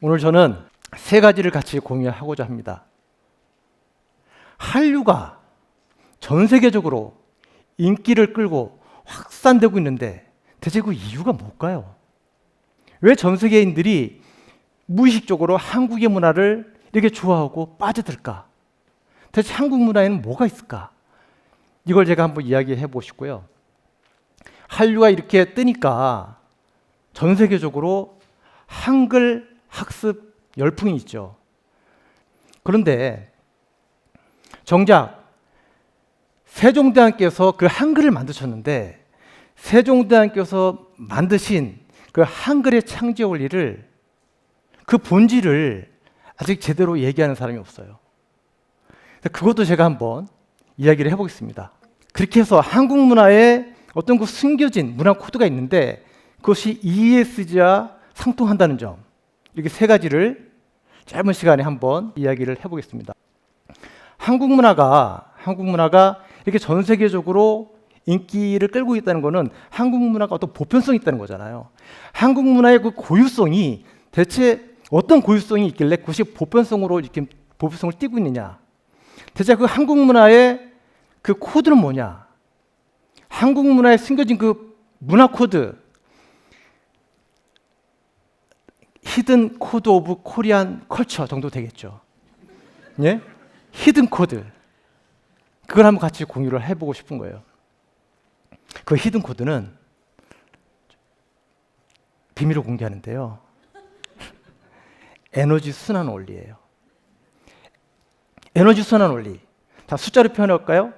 오늘 저는 세 가지를 같이 공유하고자 합니다. 한류가 전 세계적으로 인기를 끌고 확산되고 있는데 대체 그 이유가 뭘까요? 왜 전 세계인들이 무의식적으로 한국의 문화를 이렇게 좋아하고 빠져들까? 대체 한국 문화에는 뭐가 있을까? 이걸 제가 한번 이야기해 보고 싶고요. 한류가 이렇게 뜨니까 전 세계적으로 한글 학습 열풍이 있죠. 그런데 정작 세종대왕께서 그 한글을 만드셨는데 세종대왕께서 만드신 그 한글의 창제 원리를 그 본질을 아직 제대로 얘기하는 사람이 없어요. 그것도 제가 한번 이야기를 해보겠습니다. 그렇게 해서 한국 문화에 어떤 그 숨겨진 문화 코드가 있는데 그것이 ESG와 상통한다는 점 이렇게 세 가지를 짧은 시간에 한번 이야기를 해보겠습니다. 한국 문화가 한국 문화가 이렇게 전 세계적으로 인기를 끌고 있다는 것은 한국 문화가 어떤 보편성이 있다는 거잖아요. 한국 문화의 그 고유성이 대체 어떤 고유성이 있길래 그것이 보편성으로 이렇게 보편성을 띠고 있느냐? 대체 그 한국 문화의 그 코드는 뭐냐? 한국 문화에 숨겨진 그 문화 코드, 히든 코드 오브 코리안 컬처 정도 되겠죠. 예? 히든 코드. 그걸 한번 같이 공유를 해보고 싶은 거예요. 그 히든 코드는 비밀로 공개하는데요. 에너지 순환 원리예요. 에너지 순환 원리. 자, 숫자로 표현할까요?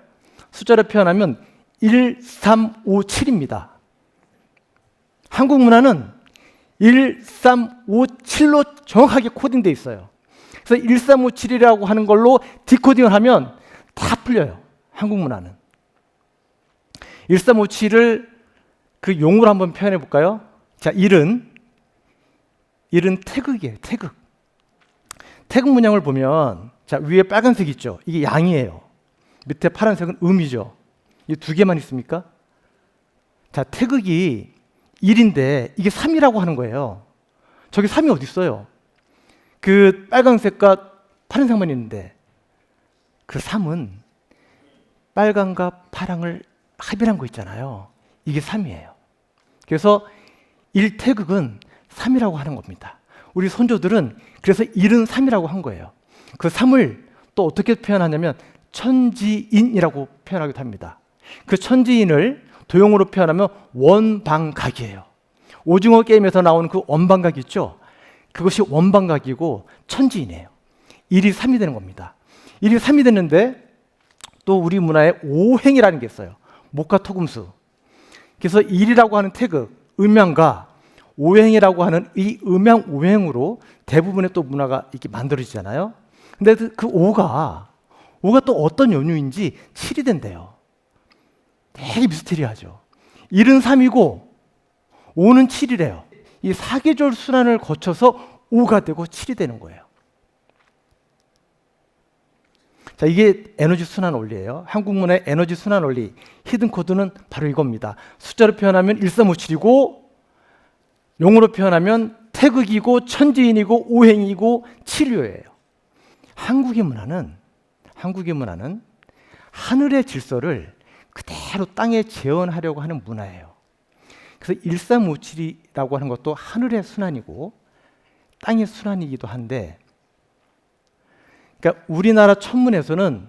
숫자로 표현하면 1357입니다. 한국 문화는 1357로 정확하게 코딩되어 있어요. 그래서 1357이라고 하는 걸로 디코딩을 하면 다 풀려요. 한국 문화는. 1357을 그 용어로 한번 표현해 볼까요? 자, 1은 1은 태극이에요. 태극. 태극 문양을 보면 자, 위에 빨간색 있죠. 이게 양이에요. 밑에 파란색은 음이죠. 이 두 개만 있습니까? 자, 태극이 1인데 이게 3이라고 하는 거예요. 저기 3이 어디 있어요? 그 빨간색과 파란색만 있는데 그 3은 빨강과 파랑을 합일한 거 있잖아요. 이게 3이에요. 그래서 1태극은 3이라고 하는 겁니다. 우리 손조들은 그래서 1은 3이라고 한 거예요. 그 3을 또 어떻게 표현하냐면 천지인이라고 표현하기도 합니다. 그 천지인을 도형으로 표현하면 원방각이에요. 오징어 게임에서 나오는 그 원방각 있죠? 그것이 원방각이고 천지인이에요. 1이 3이 되는 겁니다. 1이 3이 됐는데 또 우리 문화에 오행이라는 게 있어요. 목과 토금수. 그래서 1이라고 하는 태극, 음양과 오행이라고 하는 이 음양 오행으로 대부분의 또 문화가 이렇게 만들어지잖아요. 근데 그 5가 5가 또 어떤 연유인지 7이 된대요. 되게 미스테리하죠. 1은 3이고 5는 7이래요. 이 사계절 순환을 거쳐서 5가 되고 7이 되는 거예요. 자, 이게 에너지 순환 원리예요. 한국 문화의 에너지 순환 원리. 히든 코드는 바로 이겁니다. 숫자로 표현하면 1357이고 용어로 표현하면 태극이고 천지인이고 오행이고 치료예요. 한국의 문화는 한국의 문화는 하늘의 질서를 그대로 땅에 재현하려고 하는 문화예요. 그래서 1357이라고 하는 것도 하늘의 순환이고 땅의 순환이기도 한데 그러니까 우리나라 천문에서는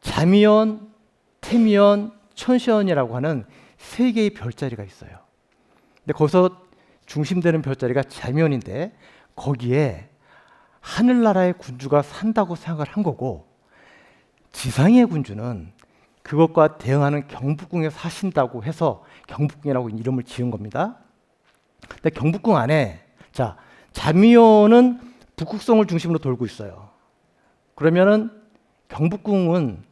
자미연, 태미연, 천시연이라고 하는 세 개의 별자리가 있어요. 근데 거기서 중심되는 별자리가 자미연인데 거기에 하늘나라의 군주가 산다고 생각을 한 거고 지상의 군주는 그것과 대응하는 경북궁에 사신다고 해서 경북궁이라고 이름을 지은 겁니다. 근데 경북궁 안에 자 자미연은 북극성을 중심으로 돌고 있어요. 그러면은 경북궁은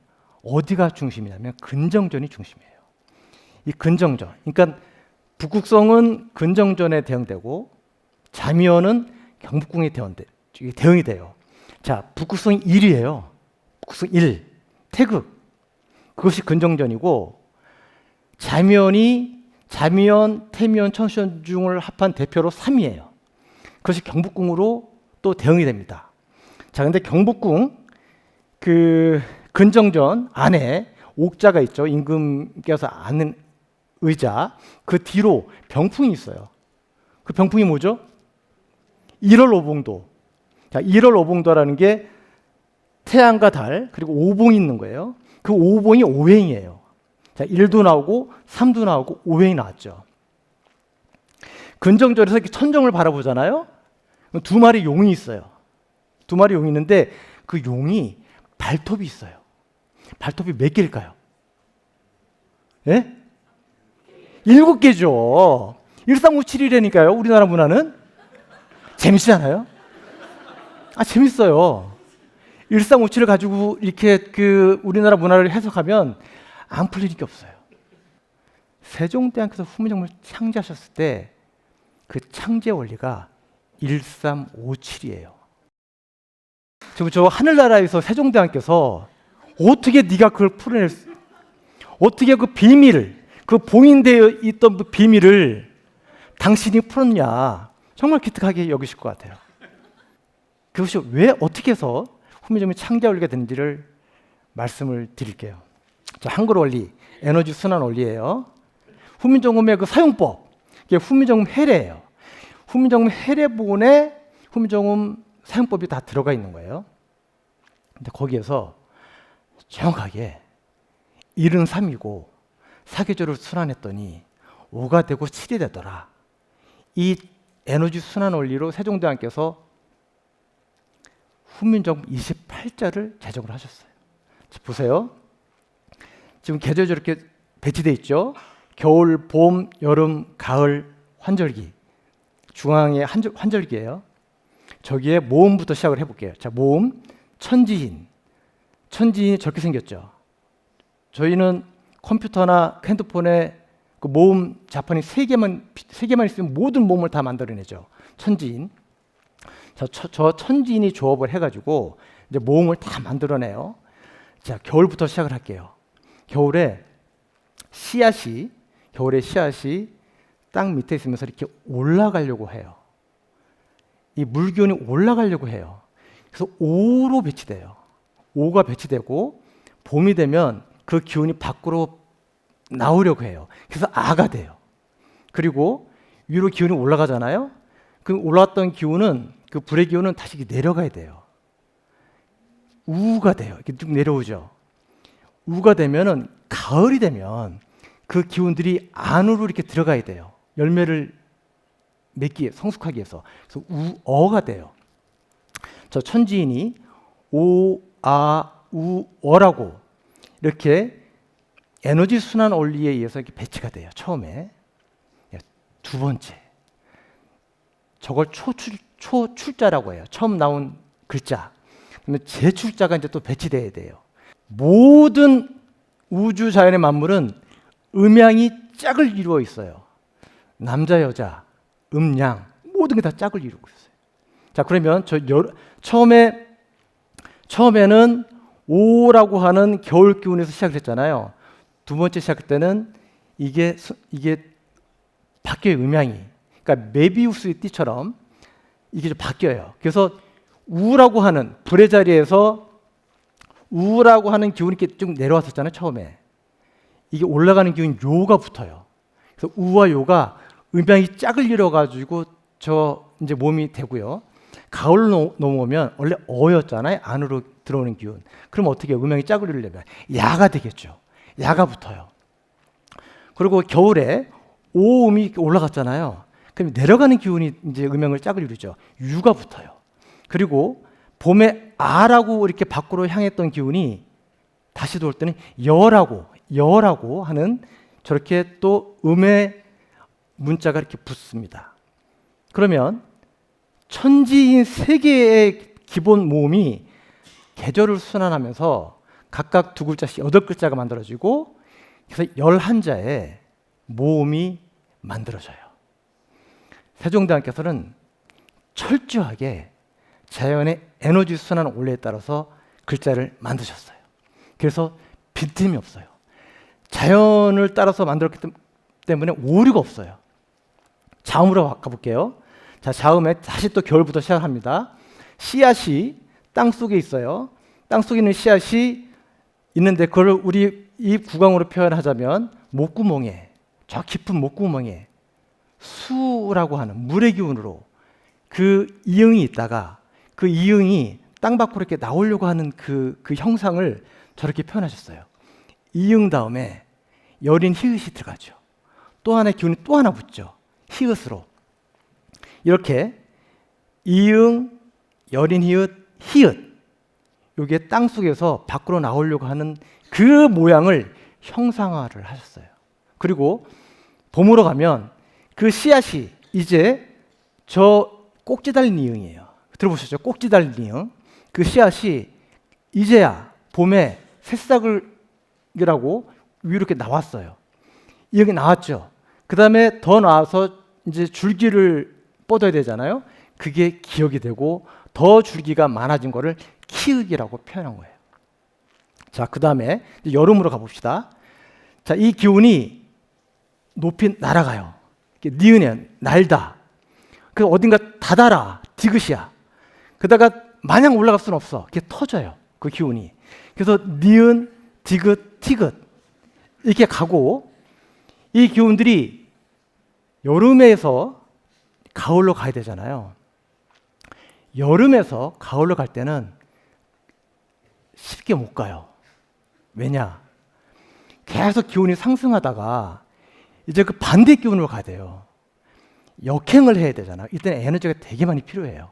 어디가 중심이냐면 근정전이 중심이에요. 이 근정전. 그러니까 북극성은 근정전에 대응되고 자미연은 경북궁에 대응돼, 대응이 돼요. 자, 북극성 1이에요. 북극성 1. 태극. 그것이 근정전이고 자미연이 자미연, 태미연, 천시연 중을 합한 대표로 3이에요. 그것이 경복궁으로 또 대응이 됩니다. 자, 근데 경복궁 그 근정전 안에 옥자가 있죠. 임금께서 앉는 의자 그 뒤로 병풍이 있어요. 그 병풍이 뭐죠? 1월 오봉도. 자, 1월 오봉도라는 게 태양과 달 그리고 오봉이 있는 거예요. 그 오봉이 오행이에요. 자, 1도 나오고 3도 나오고 오행이 나왔죠. 근정절에서 이렇게 천정을 바라보잖아요. 두 마리 용이 있어요. 두 마리 용이 있는데 그 용이 발톱이 있어요. 발톱이 몇 개일까요? 예? 일곱 개죠. 1357이라니까요. 우리나라 문화는 재밌잖아요. 아 재밌어요. 1357을 가지고 이렇게 그 우리나라 문화를 해석하면 안 풀릴 게 없어요. 세종대왕께서 후미정을 창제하셨을 때 그 창제 원리가 1357이에요. 지금 저 하늘나라에서 세종대왕께서 어떻게 네가 그걸 풀어낼 수, 어떻게 그 비밀을 그 봉인되어 있던 그 비밀을 당신이 풀었냐 정말 기특하게 여기실 것 같아요. 그것이 왜 어떻게 해서 후미점이 창제 원리가 되는지를 말씀을 드릴게요. 자, 한글 원리, 에너지 순환 원리예요. 후미정음의 그 사용법, 이게 후미정음 해례예요. 후미정음 해례본에 후미정음 사용법이 다 들어가 있는 거예요. 근데 거기에서 정확하게 73이고 사계절을 순환했더니 5가 되고 7이 되더라. 이 에너지 순환 원리로 세종대왕께서 훈민정음 28자를 제정을 하셨어요. 자, 보세요. 지금 계절 저렇게 배치돼 있죠. 겨울, 봄, 여름, 가을, 환절기. 중앙에 한절, 환절기예요. 저기에 모음부터 시작을 해볼게요. 자, 모음, 천지인. 천지인이 저렇게 생겼죠. 저희는 컴퓨터나 핸드폰에 그 모음 자판이 세 개만 세 개만 있으면 모든 모음을 다 만들어내죠. 천지인. 저, 저, 저 천지인이 조합을 해가지고 이제 모음을 다 만들어내요. 자, 겨울부터 시작을 할게요. 겨울에 씨앗이 겨울에 씨앗이 땅 밑에 있으면서 이렇게 올라가려고 해요. 이 물기운이 올라가려고 해요. 그래서 오로 배치돼요. 오가 배치되고 봄이 되면 그 기운이 밖으로 나오려고 해요. 그래서 아가 돼요. 그리고 위로 기운이 올라가잖아요. 그 올라왔던 기운은 그 불의 기운은 다시 내려가야 돼요. 우가 돼요. 이렇게 쭉 내려오죠. 우가 되면은 가을이 되면 그 기운들이 안으로 이렇게 들어가야 돼요. 열매를 맺기 성숙하기 위해서. 그래서 우어가 돼요. 저 천지인이 오, 아, 우, 어라고 이렇게 에너지 순환 원리에 의해서 이렇게 배치가 돼요. 처음에 예, 두 번째 저걸 초출 초출자라고 해요. 처음 나온 글자. 그러면 제출자가 이제 또 배치돼야 돼요. 모든 우주 자연의 만물은 음양이 짝을 이루어 있어요. 남자 여자 음양 모든 게 다 짝을 이루고 있어요. 자 그러면 저 여, 처음에 처음에는 오라고 하는 겨울 기운에서 시작 했잖아요. 두 번째 시작할 때는 이게 이게 바뀌어요 음양이. 그러니까 메비우스의 띠처럼 이게 좀 바뀌어요. 그래서 우라고 하는 불의 자리에서 우라고 하는 기운이 이렇게 쭉 내려왔었잖아요 처음에. 이게 올라가는 기운이 요가 붙어요. 그래서 우와 요가 음양이 짝을 이뤄가지고 저 이제 몸이 되고요. 가을 넘어오면 원래 어였잖아요. 안으로 들어오는 기운. 그럼 어떻게 해요? 음양이 짝을 이루려면 야가 되겠죠. 야가 붙어요. 그리고 겨울에 오음이 올라갔잖아요. 그럼 내려가는 기운이 이제 음양을 짝을 이루죠. 유가 붙어요. 그리고 봄에 아라고 이렇게 밖으로 향했던 기운이 다시 돌 때는 여라고 여라고 하는 저렇게 또 음의 문자가 이렇게 붙습니다. 그러면 천지인 세 개의 기본 모음이 계절을 순환하면서 각각 두 글자씩 여덟 글자가 만들어지고 그래서 열한 자의 모음이 만들어져요. 세종대왕께서는 철저하게 자연의 에너지 순환 원리에 따라서 글자를 만드셨어요. 그래서 빈틈이 없어요. 자연을 따라서 만들었기 때문에 오류가 없어요. 자음으로 가볼게요. 자, 다음에 다시 또 겨울부터 시작합니다. 씨앗이 땅 속에 있어요. 땅 속에 있는 씨앗이 있는데 그걸 우리 이 구강으로 표현하자면 목구멍에 저 깊은 목구멍에 수라고 하는 물의 기운으로 그 이응이 있다가 그 이응이 땅 밖으로 이렇게 나오려고 하는 그, 그 형상을 저렇게 표현하셨어요. 이응 다음에 여린 히읗이 들어가죠. 또 하나의 기운이 또 하나 붙죠. 히읗으로. 이렇게 이응, 여린 히읗, 히읗. 이게 땅 속에서 밖으로 나오려고 하는 그 모양을 형상화를 하셨어요. 그리고 봄으로 가면 그 씨앗이 이제 저 꼭지 달린 이응이에요. 들어보셨죠? 꼭지 달린 이응. 그 씨앗이 이제야 봄에 새싹을 이라고 위로 이렇게 나왔어요. 이응이 나왔죠. 그 다음에 더 나와서 이제 줄기를 뻗어야 되잖아요. 그게 기억이 되고 더 줄기가 많아진 거를 키읔이라고 표현한 거예요. 자, 그 다음에 여름으로 가봅시다. 자, 이 기운이 높이 날아가요. 니은에 날다. 그 어딘가 다다라, 디귿이야. 그다가 마냥 올라갈 수는 없어. 이게 터져요. 그 기운이. 그래서 니은, 디귿, 티귿 이렇게 가고 이 기운들이 여름에서 가을로 가야 되잖아요. 여름에서 가을로 갈 때는 쉽게 못 가요. 왜냐? 계속 기운이 상승하다가 이제 그 반대 기운으로 가야 돼요. 역행을 해야 되잖아요. 이때는 에너지가 되게 많이 필요해요.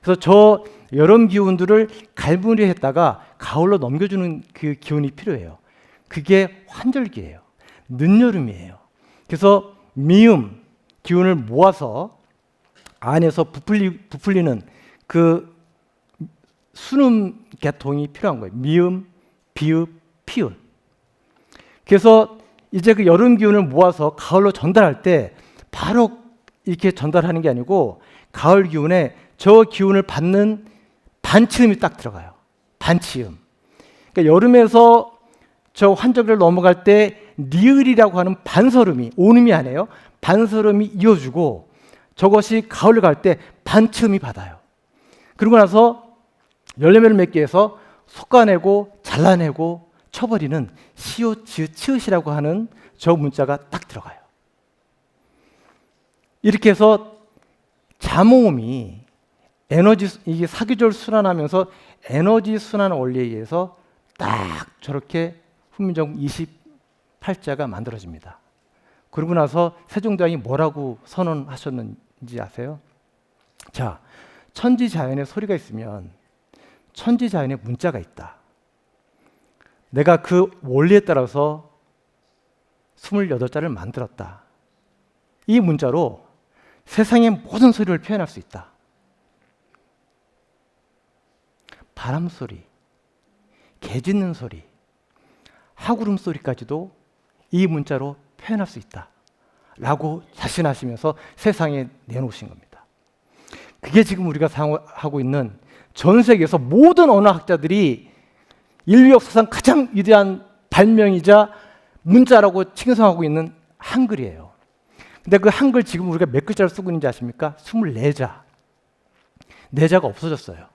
그래서 저 여름 기운들을 갈무리 했다가 가을로 넘겨주는 그 기운이 필요해요. 그게 환절기예요. 늦여름이에요. 그래서 미음 기운을 모아서 안에서 부풀리, 부풀리는 그 수능 계통이 필요한 거예요. 미음, 비읍, 피읍. 그래서 이제 그 여름 기운을 모아서 가을로 전달할 때 바로 이렇게 전달하는 게 아니고 가을 기운에 저 기운을 받는 반치음이 딱 들어가요. 반치음. 그러니까 여름에서 저 환절기를 넘어갈 때 니을이라고 하는 반설음이 온음이 아니에요. 반설음이 이어주고 저것이 가을을 갈 때 반치음이 받아요. 그러고 나서 열매를 맺기 위해서 솎아내고 잘라내고 쳐버리는 지 치읓이라고 하는 저 문자가 딱 들어가요. 이렇게 해서 자모음이 에너지 이게 사계절 순환하면서 에너지 순환 원리에 의해서 딱 저렇게 훈민정 28자가 만들어집니다. 그러고 나서 세종대왕이 뭐라고 선언하셨는지 아세요? 자, 천지 자연의 소리가 있으면 천지 자연의 문자가 있다. 내가 그 원리에 따라서 28자를 만들었다. 이 문자로 세상의 모든 소리를 표현할 수 있다. 바람 소리, 개 짖는 소리, 하구름 소리까지도 이 문자로 표현할 수 있다. 라고 자신하시면서 세상에 내놓으신 겁니다. 그게 지금 우리가 사용하고 있는 전 세계에서 모든 언어학자들이 인류 역사상 가장 위대한 발명이자 문자라고 칭송하고 있는 한글이에요. 근데 그 한글 지금 우리가 몇 글자를 쓰고 있는지 아십니까? 24자. 네자가 없어졌어요.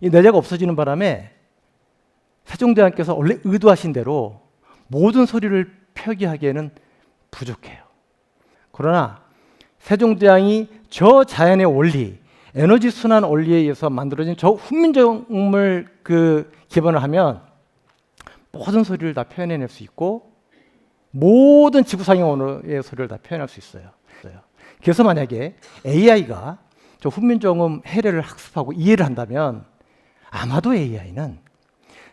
이 네자가 없어지는 바람에 세종대왕께서 원래 의도하신 대로 모든 소리를 표기하기에는 부족해요. 그러나 세종대왕이 저 자연의 원리, 에너지 순환 원리에 의해서 만들어진 저 훈민정음을 그 기반을 하면 모든 소리를 다 표현해낼 수 있고 모든 지구상의 언어의 소리를 다 표현할 수 있어요. 그래서 만약에 AI가 저 훈민정음 해례를 학습하고 이해를 한다면 아마도 AI는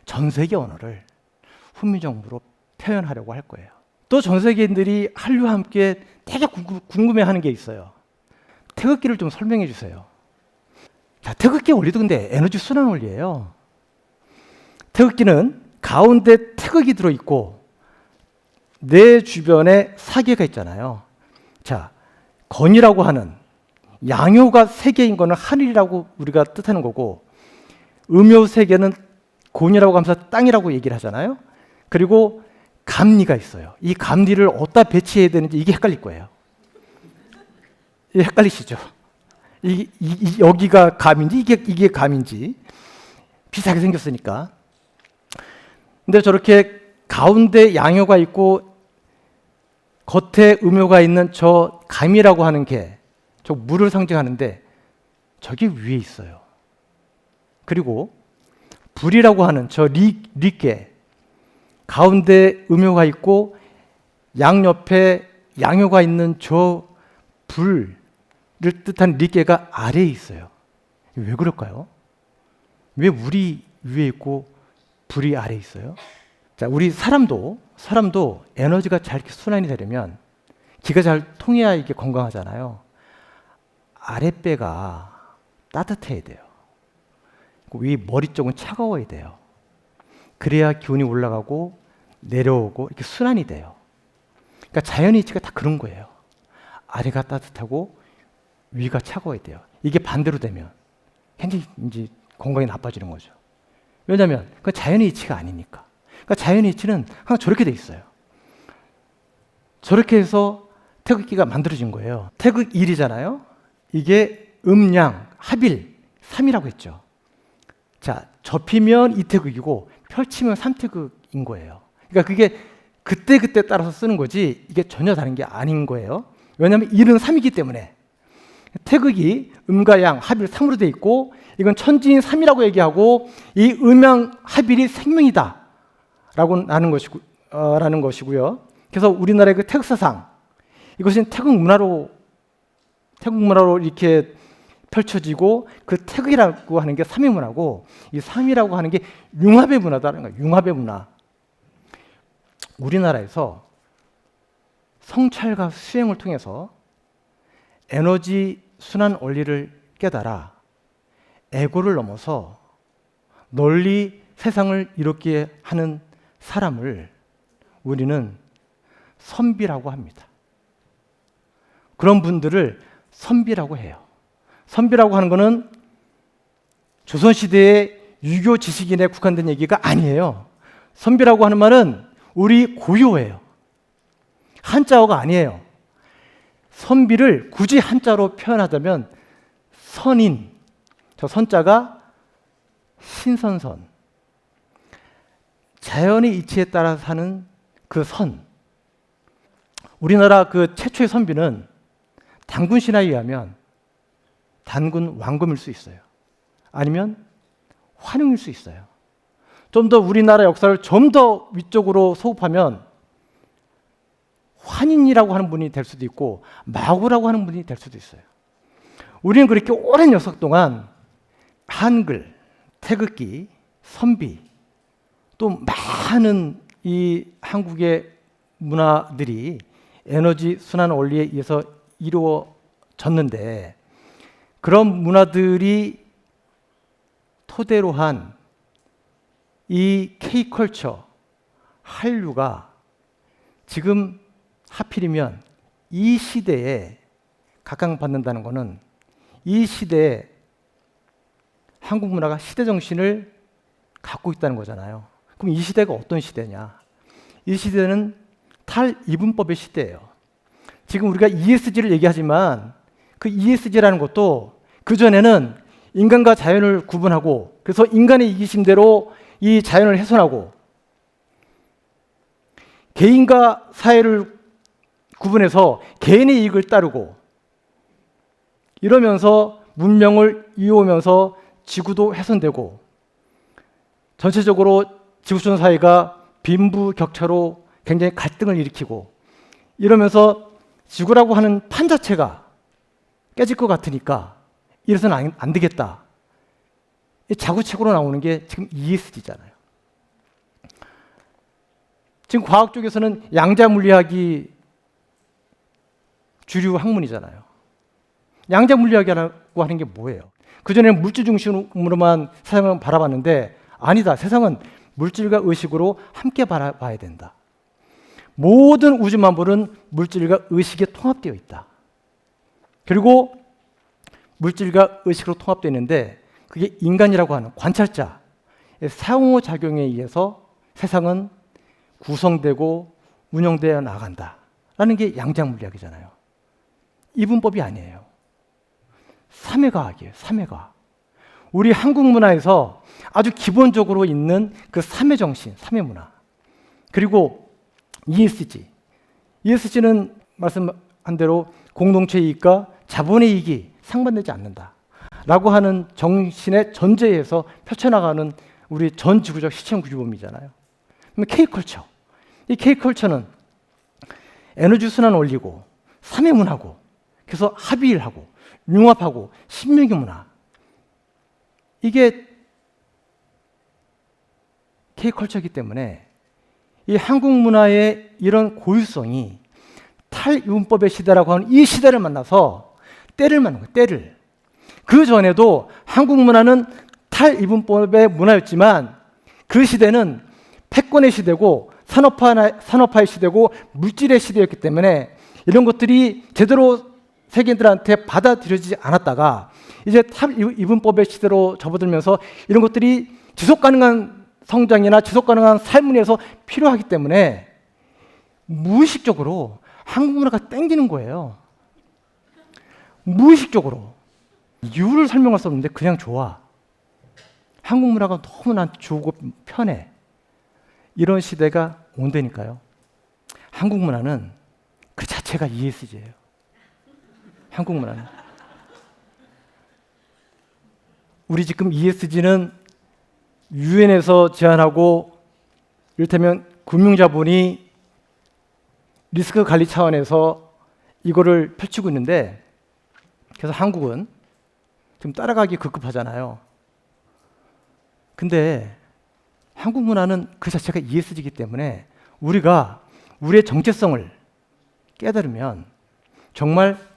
전 세계 언어를 훈민정음으로 표현하려고 할 거예요. 또 전 세계인들이 한류와 함께 되게 궁금해하는 게 있어요. 태극기를 좀 설명해 주세요. 자, 태극기 원리도 근데 에너지 순환 원리예요. 태극기는 가운데 태극이 들어 있고 내 주변에 사계가 있잖아요. 자, 건이라고 하는 양효가 세 개인 거는 하늘이라고 우리가 뜻하는 거고 음효 세 개는 곤이라고 하면서 땅이라고 얘기를 하잖아요. 그리고 감리가 있어요. 이 감리를 어디다 배치해야 되는지 이게 헷갈릴 거예요. 헷갈리시죠? 이, 이, 이- 여기가 감인지 이게 이게 감인지 비슷하게 생겼으니까. 근데 저렇게 가운데 양효가 있고 겉에 음효가 있는 저 감이라고 하는 게 저 물을 상징하는데 저기 위에 있어요. 그리고 불이라고 하는 저 리, 리께 가운데 음효가 있고 양 옆에 양효가 있는 저 불을 뜻한 리께가 아래에 있어요. 왜 그럴까요? 왜 물이 위에 있고 불이 아래에 있어요? 자, 우리 사람도 사람도 에너지가 잘 순환이 되려면 기가 잘 통해야 이게 건강하잖아요. 아랫배가 따뜻해야 돼요. 위 머리 쪽은 차가워야 돼요. 그래야 기운이 올라가고 내려오고 이렇게 순환이 돼요. 그러니까 자연의 이치가 다 그런 거예요. 아래가 따뜻하고 위가 차가워야 돼요. 이게 반대로 되면 굉장히 이제 건강이 나빠지는 거죠. 왜냐하면 그 자연의 이치가 아니니까. 그러니까 자연의 이치는 항상 저렇게 돼 있어요. 저렇게 해서 태극기가 만들어진 거예요. 태극 1이잖아요. 이게 음양, 합일, 3이라고 했죠. 자, 접히면 이태극이고 펼치면 삼태극인 거예요. 그러니까 그게 그때그때 따라서 쓰는 거지 이게 전혀 다른 게 아닌 거예요. 왜냐하면 1은 3이기 때문에 태극이 음과 양, 합일 3으로 돼 있고 이건 천지인 3이라고 얘기하고 이 음양, 합일이 생명이다 라고 하는 것이고, 어, 라는 것이고요. 그래서 우리나라의 그 태극사상 이것은 태극 문화로 태국 문화로 이렇게 펼쳐지고 그 태극이라고 하는 게 삼위 문화고 이 삼위라고 하는 게 융합의 문화다는 거예요. 융합의 문화. 우리나라에서 성찰과 수행을 통해서 에너지 순환 원리를 깨달아 에고를 넘어서 널리 세상을 이롭게 하는 사람을 우리는 선비라고 합니다. 그런 분들을 선비라고 해요. 선비라고 하는 것은 조선시대의 유교 지식인에 국한된 얘기가 아니에요. 선비라고 하는 말은 우리 고유어예요. 한자어가 아니에요. 선비를 굳이 한자로 표현하자면 선인, 저 선자가 신선선, 자연의 이치에 따라 사는 그 선. 우리나라 그 최초의 선비는 단군 신화에 의하면 단군 왕금일 수 있어요. 아니면 환웅일 수 있어요. 좀 더 우리나라 역사를 좀 더 위쪽으로 소급하면 환인이라고 하는 분이 될 수도 있고 마구라고 하는 분이 될 수도 있어요. 우리는 그렇게 오랜 역사 동안 한글, 태극기, 선비 또 많은 이 한국의 문화들이 에너지 순환 원리에 의해서 이루어졌는데 그런 문화들이 토대로 한 이 K컬처, 한류가 지금 하필이면 이 시대에 각광받는다는 것은 이 시대에 한국 문화가 시대 정신을 갖고 있다는 거잖아요. 그럼 이 시대가 어떤 시대냐? 이 시대는 탈이분법의 시대예요. 지금 우리가 ESG를 얘기하지만 그 ESG라는 것도 그 전에는 인간과 자연을 구분하고 그래서 인간의 이기심대로 이 자연을 훼손하고 개인과 사회를 구분해서 개인의 이익을 따르고 이러면서 문명을 이어오면서 지구도 훼손되고 전체적으로 지구촌 사회가 빈부 격차로 굉장히 갈등을 일으키고 이러면서 지구라고 하는 판 자체가 깨질 것 같으니까 이래서는 안, 안 되겠다. 이 자구책으로 나오는 게 지금 ESG잖아요. 지금 과학 쪽에서는 양자 물리학이 주류 학문이잖아요. 양자 물리학이라고 하는 게 뭐예요? 그전에는 물질 중심으로만 세상을 바라봤는데 아니다. 세상은 물질과 의식으로 함께 바라봐야 된다. 모든 우주 만물은 물질과 의식에 통합되어 있다. 그리고 물질과 의식으로 통합되어 있는데 그게 인간이라고 하는 관찰자 상호작용에 의해서 세상은 구성되고 운영되어 나간다. 라는 게 양자 물리학이잖아요. 이분법이 아니에요. 삼회과학이에요. 삼회과학. 우리 한국 문화에서 아주 기본적으로 있는 그 삼회 정신, 삼회 문화. 그리고 ESG. ESG는 말씀한 대로 공동체 이익과 자본의 이익이 상반되지 않는다. 라고 하는 정신의 전제에서 펼쳐나가는 우리 전 지구적 시청 구조범이잖아요. K컬처. 이 K컬처는 에너지 순환 올리고 삼회 문화고 그래서 합의일하고 융합하고 신명의 문화. 이게 K컬처이기 때문에 이 한국 문화의 이런 고유성이 탈윤법의 시대라고 하는 이 시대를 만나서 때를 만난 거예요. 때를. 그 전에도 한국 문화는 탈이분법의 문화였지만 그 시대는 패권의 시대고 산업화, 산업화의 시대고 물질의 시대였기 때문에 이런 것들이 제대로 세계인들한테 받아들여지지 않았다가 이제 탈이분법의 시대로 접어들면서 이런 것들이 지속 가능한 성장이나 지속 가능한 삶을 위해서 필요하기 때문에 무의식적으로 한국 문화가 땡기는 거예요. 무의식적으로. 이유를 설명할 수 없는데 그냥 좋아. 한국 문화가 너무 난 좋고 편해. 이런 시대가 온다니까요. 한국 문화는 그 자체가 ESG예요. 한국 문화는. 우리 지금 ESG는 유엔에서 제안하고 이를테면 금융자본이 리스크 관리 차원에서 이거를 펼치고 있는데 그래서 한국은 지금 따라가기 급급하잖아요. 근데 한국 문화는 그 자체가 ESG이기 때문에 우리가 우리의 정체성을 깨달으면 정말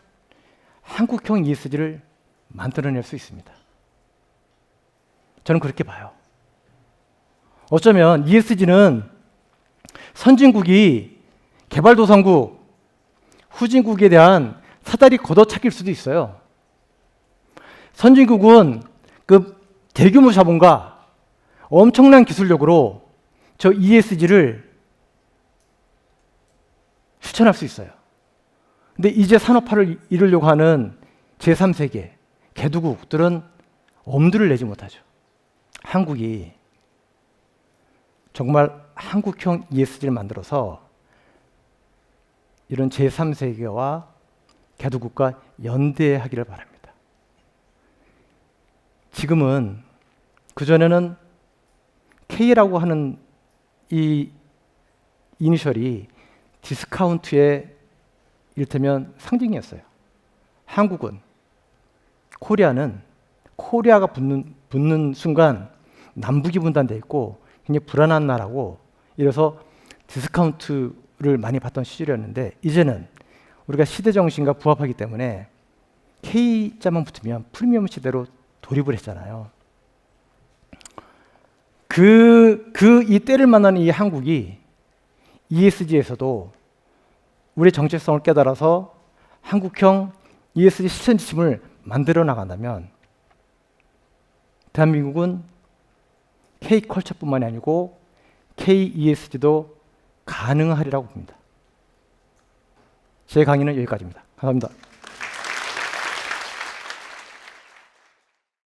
한국형 ESG를 만들어낼 수 있습니다. 저는 그렇게 봐요. 어쩌면 ESG는 선진국이 개발도상국, 후진국에 대한 사다리 걷어차기일 수도 있어요. 선진국은 그 대규모 자본과 엄청난 기술력으로 저 ESG를 실천할 수 있어요. 근데 이제 산업화를 이루려고 하는 제3세계 개두국들은 엄두를 내지 못하죠. 한국이 정말 한국형 ESG를 만들어서 이런 제3세계와 개도국가 연대하기를 바랍니다. 지금은 그전에는 K라고 하는 이 이니셜이 디스카운트의 이를테면 상징이었어요. 한국은 코리아는 코리아가 붙는, 붙는 순간 남북이 분단돼 있고 굉장히 불안한 나라고 이래서 디스카운트를 많이 받던 시절이었는데 이제는 우리가 시대 정신과 부합하기 때문에 K자만 붙으면 프리미엄 시대로 돌입을 했잖아요. 그, 그 이 때를 만나는 이 한국이 ESG에서도 우리의 정체성을 깨달아서 한국형 ESG 실천 지침을 만들어 나간다면 대한민국은 K컬처뿐만이 아니고 KESG도 가능하리라고 봅니다. 제 강의는 여기까지입니다. 감사합니다.